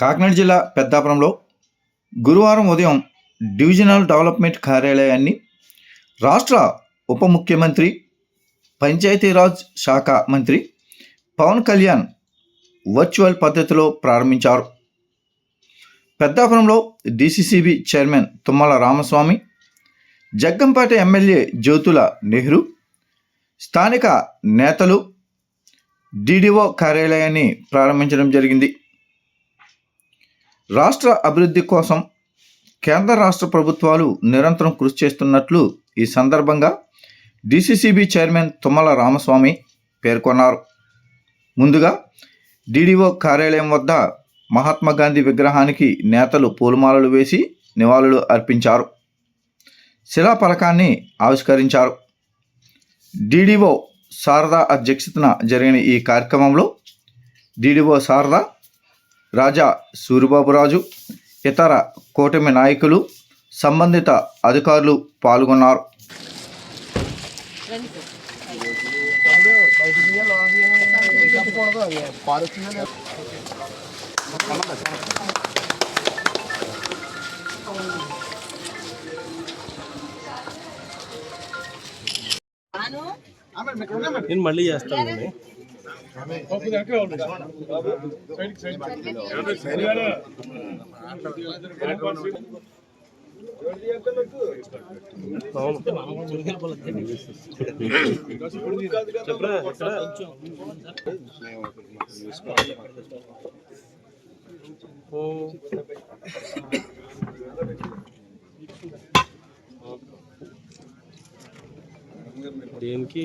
కాకినాడ జిల్లా పెద్దాపురంలో గురువారం ఉదయం డివిజనల్ డెవలప్మెంట్ కార్యాలయాన్ని రాష్ట్ర ఉప ముఖ్యమంత్రి పంచాయతీరాజ్ శాఖ మంత్రి పవన్ కళ్యాణ్ వర్చువల్ పద్ధతిలో ప్రారంభించారు. పెద్దాపురంలో DCCB chairman Tummala Ramaswamy Jaggampeta MLA Jyothula Nehru స్థానిక నేతలు డిడిఓ కార్యాలయాన్ని ప్రారంభించడం జరిగింది. రాష్ట్ర అభివృద్ధి కోసం కేంద్ర రాష్ట్ర ప్రభుత్వాలు నిరంతరం కృషి చేస్తున్నట్లు ఈ సందర్భంగా డిసిసిబి చైర్మన్ తుమ్మల రామస్వామి పేర్కొన్నారు. ముందుగా డిడిఓ కార్యాలయం వద్ద మహాత్మా గాంధీ విగ్రహానికి నేతలు పూలమాలలు వేసి నివాళులు అర్పించారు. శిలాఫలకాన్ని ఆవిష్కరించారు. డిడిఓ శారదా అధ్యక్షతన జరిగిన ఈ కార్యక్రమంలో డిడిఓ శారదా రాజా సూరిబాబురాజు ఇతర కూటమి నాయకులు సంబంధిత అధికారులు పాల్గొన్నారు. నేను మళ్ళీ చేస్తాను నేను. అవును. చెప్పరా ఎక్కడ?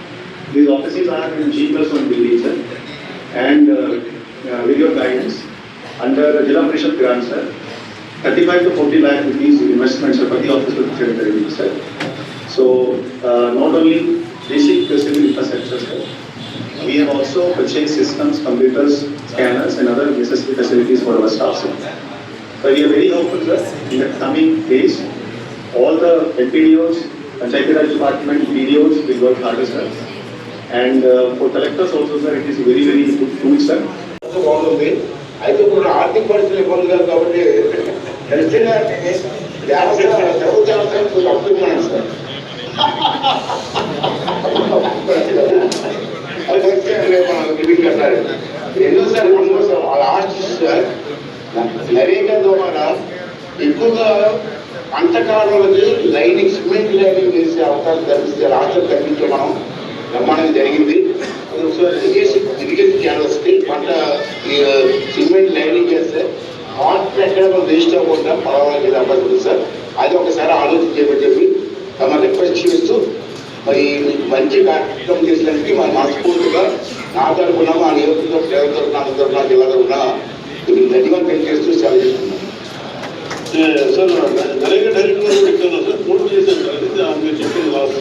These offices are in G plus one building, sir, and uh, uh, with your guidance, under the Jila Parishad grant, sir, thirty-five to forty lakh rupees investments for the office of secretary, sir. So, uh, not only basic civil infrastructure, sir, we have also purchased systems, computers, scanners, and other necessary facilities for our staff, sir. But we are very hopeful, sir, in the coming days, all the LPDOs, Panchayati Raj Department, BDOs will work harder, sir. And uh, for collectors also, sir, it is very, very good tool, sir. బాగుంది అయితే ఇప్పుడు ఆర్థిక పరిస్థితులు ఇబ్బంది కాదు కాబట్టి ఖచ్చితంగా అప్పుకున్నాను sir అది ఖచ్చితంగా కట్టాలి. ఎందుకు సార్ సార్ వాళ్ళ ఆర్టిస్ట్ సార్ నరేగా ద్వారా ఎక్కువగా పంటకారులకి లైనింగ్ సిమెంట్ లైనింగ్ చేసే అవకాశం కల్పిస్తే రాష్ట్రం కల్పించే మనం బ్రహ్మాండంగా జరిగింది ఇరిగేషన్ ఇరిగేషన్ ఛానల్స్కి పంట ఈ, సిమెంట్ లైనింగ్ చేస్తే వాటర్ ఎక్కడ మనం రిజిస్టర్ అవ్వకుండా పర్వాలేదు అవకాశం ఉంది సార్. అది ఒకసారి ఆలోచించేమని చెప్పి తమ రిక్వెస్ట్ చేస్తూ మరి మంచి కార్యక్రమం చేసినందుకు మన మనస్ఫూర్తిగా నా తరఫున మా నియోజకవర్గ తరఫున అందరి తరఫున జిల్లా తరఫున మీకు ధన్యవాదాలు. చేస్తూ సెలవు చేస్తున్నాను సార్ నరేగా డైరెక్ట్గా పెట్టాను సార్ ఫోన్ చేశాను సార్ ఇది ఆ మీరు చెప్పింది లాస్ట్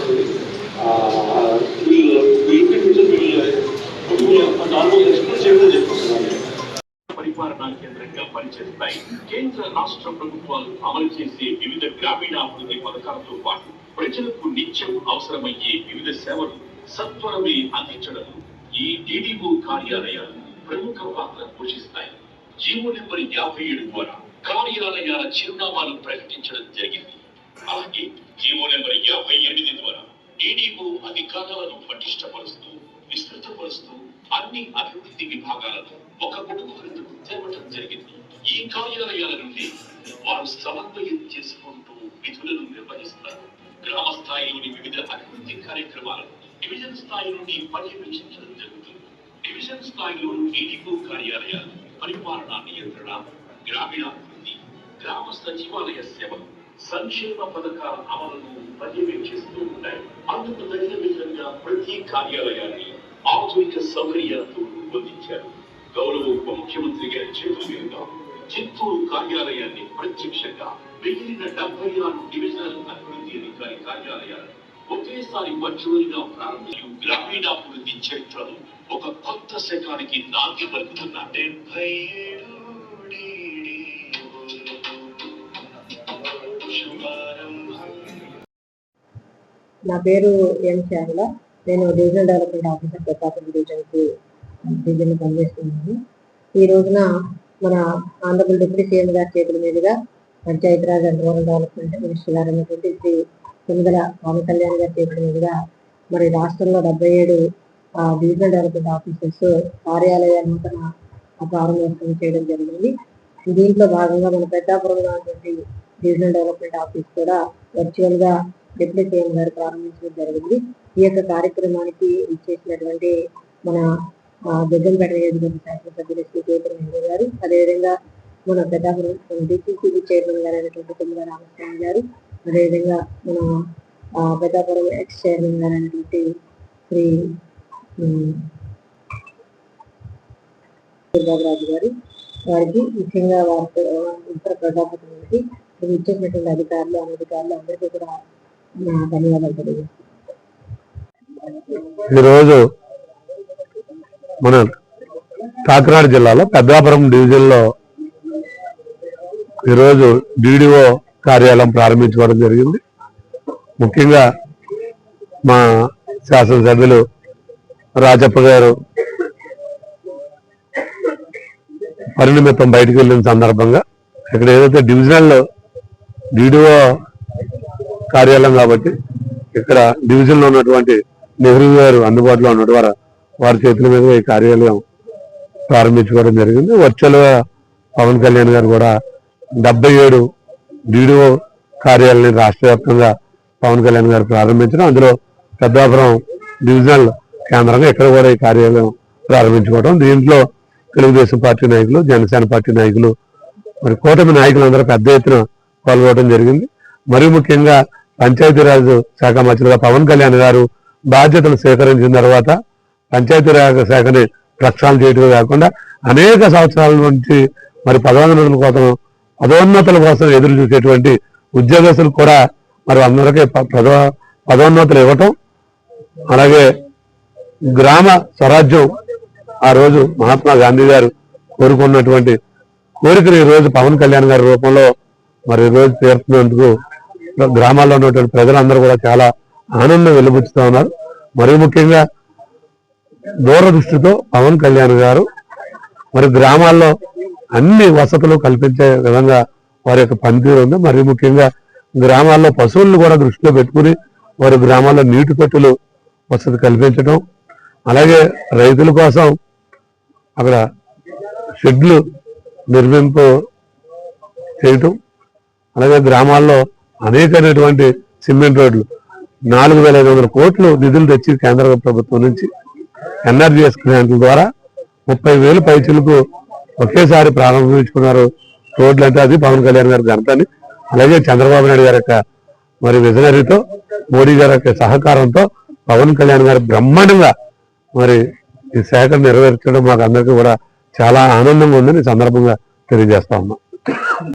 వీళ్ళు వీళ్ళు వీళ్ళు ఆల్మోస్ట్ ఎక్స్ప్రెస్ చేయడం చెప్పారు పరిపాలనా కేంద్రంగా కేంద్ర రాష్ట్ర ప్రభుత్వాలు అమలు చేసే వివిధ గ్రామీణాభివృద్ధి పథకాలతో పాటు ప్రజలకు నిత్యం అవసరమయ్యే వివిధ సేవలు సత్వరమే అందించడం ఈ టీడీఓ కార్యాలయాలు ప్రముఖ పాత్ర పోషిస్తాయి. జీవో నెంబర్ యాభై ఏడు ద్వారా కార్యాలయాల చిరునామాలు ప్రకటించడం జరిగింది. అలాగే జీవో నెంబర్ యాభై ఎనిమిది ద్వారా టీడీఓ అధికారాలను పటిష్టపరుస్తూ విస్తృతపరుస్తూ అన్ని అభివృద్ధి విభాగాలను ఒక గొడుగు క్రిందకు తేవటం జరిగింది. ఈ కార్యాలయాల నుండి వారు సమన్వయం చేసుకుంటూ విధులను నిర్వహిస్తారు. గ్రామ స్థాయిలోని వివిధ అభివృద్ధి కార్యక్రమాలను డివిజన్ స్థాయి నుండి పర్యవేక్షించడం జరుగుతుంది. డివిజన్ స్థాయిలో డిడిఓ కార్యాలయాలు పరిపాలన నియంత్రణ గ్రామీణాభివృద్ధి గ్రామ సచివాలయ సేవలు సంక్షేమ పథకాల అమలును పర్యవేక్షిస్తూ ఉంటాయి. అందుకు తగిన విధంగా ప్రతి కార్యాలయాన్ని ఆధునిక సౌకర్యాలతో రూపొందించారు. గౌరవ ఉప ముఖ్యమంత్రి గారి చేతుల మీదుగా చిత్తూరు కార్యాలయాన్ని ప్రత్యక్షంగా మిగిలిన డెబ్బై ఆరు డివిజనల్ అభివృద్ధి అధికారి కార్యాలయాలను ఒకేసారి వర్చువల్గా ప్రారంభించి గ్రామీణాభివృద్ధి చరిత్రను ఒక కొత్త శకానికి నాంది పలుకుతున్న డెబ్బై నా పేరు ఎం శ్యామల. నేను రీజనల్ డెవలప్మెంట్ ఆఫీసర్ ప్రతాపం డివిజన్కి డివిజన్ పనిచేస్తున్నాను. ఈ రోజున మన ఆంధ్రప్రదేశ్ డిప్యూటీ సీఎం గారి చేతుల మీదుగా Panchayati Raj and rural development minister గారు అనేటువంటి శ్రీ తొమ్మిదల పవన్ కళ్యాణ్ గారి చేతుల మీదుగా మరి రాష్ట్రంలో డెబ్బై ఏడు డివిజనల్ డెవలప్మెంట్ ఆఫీసర్స్ కార్యాలయ నూతన ప్రారంభోత్సవం చేయడం జరిగింది. దీంట్లో భాగంగా మన పెద్దాపురంలో ఉన్నటువంటి డివిజనల్ డెవలప్మెంట్ ఆఫీస్ కూడా వర్చువల్గా డిప్యూటీ సీఎం గారు ప్రారంభించడం జరిగింది. ఈ యొక్క కార్యక్రమానికి ఇచ్చేసినటువంటి మన ఆ, జగ్గంపేట నియోజకవర్గ శాసనసభ్యులు శ్రీ కేపీ నెహ్రూ గారు అదేవిధంగా మన పెద్దాపురం డిసిసిబి చైర్మన్ గారు అయినటువంటి తుమ్మల రామస్వామి గారు అదేవిధంగా మన పెద్దాపురం ఎక్స్ చైర్మన్ గారు అయినటువంటి శ్రీ బాబురాజు గారు వారికి ముఖ్యంగా వారి ఇతర ప్రజాప్రతినిధులకి ఇక్కడ ఇచ్చేసినటువంటి అధికారులు అనధికారులు అందరికీ కూడా ధన్యవాదాలు తెలియజేస్తున్నాను. ఈరోజు మన కాకినాడ జిల్లాలో పెద్దాపురం డివిజన్లో ఈరోజు డిడిఓ కార్యాలయం ప్రారంభించుకోవడం జరిగింది. ముఖ్యంగా మా శాసనసభ్యులు రాజప్ప గారు పని బయటకు వెళ్ళిన సందర్భంగా ఇక్కడ ఏదైతే డివిజనల్ డిడిఓ కార్యాలయం కాబట్టి ఇక్కడ డివిజన్లో ఉన్నటువంటి నెహ్రూ గారు అందుబాటులో ఉన్నట్టు వారి చేతుల మీద ఈ కార్యాలయం ప్రారంభించుకోవడం జరిగింది. వర్చువల్ పవన్ కళ్యాణ్ గారు కూడా డెబ్బై ఏడు డిడిఓ కార్యాలయాన్ని రాష్ట్ర వ్యాప్తంగా పవన్ కళ్యాణ్ గారు ప్రారంభించడం అందులో పెద్దాపురం డివిజనల్ కేంద్రంగా ఇక్కడ కూడా ఈ కార్యాలయం ప్రారంభించుకోవడం దీంట్లో తెలుగుదేశం పార్టీ నాయకులు జనసేన పార్టీ నాయకులు మరి కూటమి నాయకులందరూ పెద్ద ఎత్తున పాల్గొనడం జరిగింది. మరి ముఖ్యంగా పంచాయతీరాజ్ శాఖ మంత్రిగా పవన్ కళ్యాణ్ గారు బాధ్యతలు స్వీకరించిన తర్వాత పంచాయతీరాజ్ శాఖని ప్రక్షాళన చేయడమే కాకుండా అనేక సంవత్సరాల నుంచి మరి పదోన్నతుల కోసం పదోన్నతుల కోసం ఎదురు చూసేటువంటి ఉద్యోగస్తులు కూడా మరి అందరికీ ప- పదో పదోన్నతులు ఇవ్వటం అలాగే గ్రామ స్వరాజ్యం ఆ రోజు మహాత్మా గాంధీ గారు కోరుకున్నటువంటి కోరికను ఈ రోజు పవన్ కళ్యాణ్ గారి రూపంలో మరి ఈరోజు రోజు తీరుతున్నందుకు గ్రామాల్లో ఉన్నటువంటి ప్రజలందరూ కూడా చాలా ఆనందం వెలుబుచ్చుతూ ఉన్నారు. మరి ముఖ్యంగా దూరదృష్టితో పవన్ కళ్యాణ్ గారు మరి గ్రామాల్లో అన్ని వసతులు కల్పించే విధంగా వారి యొక్క పనితీరు ఉంది. మరి ముఖ్యంగా గ్రామాల్లో పశువులను కూడా దృష్టిలో పెట్టుకుని వారి గ్రామాల్లో నీటి తొట్టులు వసతి కల్పించడం అలాగే రైతుల కోసం అక్కడ షెడ్లు నిర్మింపు చేయటం అలాగే గ్రామాల్లో అనేకమైనటువంటి సిమెంట్ రోడ్లు నాలుగు వేల ఐదు వందల కోట్లు నిధులు తెచ్చి కేంద్ర ప్రభుత్వం నుంచి ఎన్ఆర్జీఎస్ గ్రాంట్ల ద్వారా ముప్పై వేలు పైచులకు ఒకేసారి ప్రారంభించుకున్నారు. రోడ్లు అంటే అది పవన్ కళ్యాణ్ గారి ఘనతని. అలాగే చంద్రబాబు నాయుడు గారి యొక్క మరి విజనరీతో మోడీ గారి యొక్క సహకారంతో పవన్ కళ్యాణ్ గారు బ్రహ్మాండంగా మరి ఈ శాఖను నెరవేర్చడం మాకు అందరికీ కూడా చాలా ఆనందంగా ఉందని సందర్భంగా తెలియజేస్తా ఉన్నాం.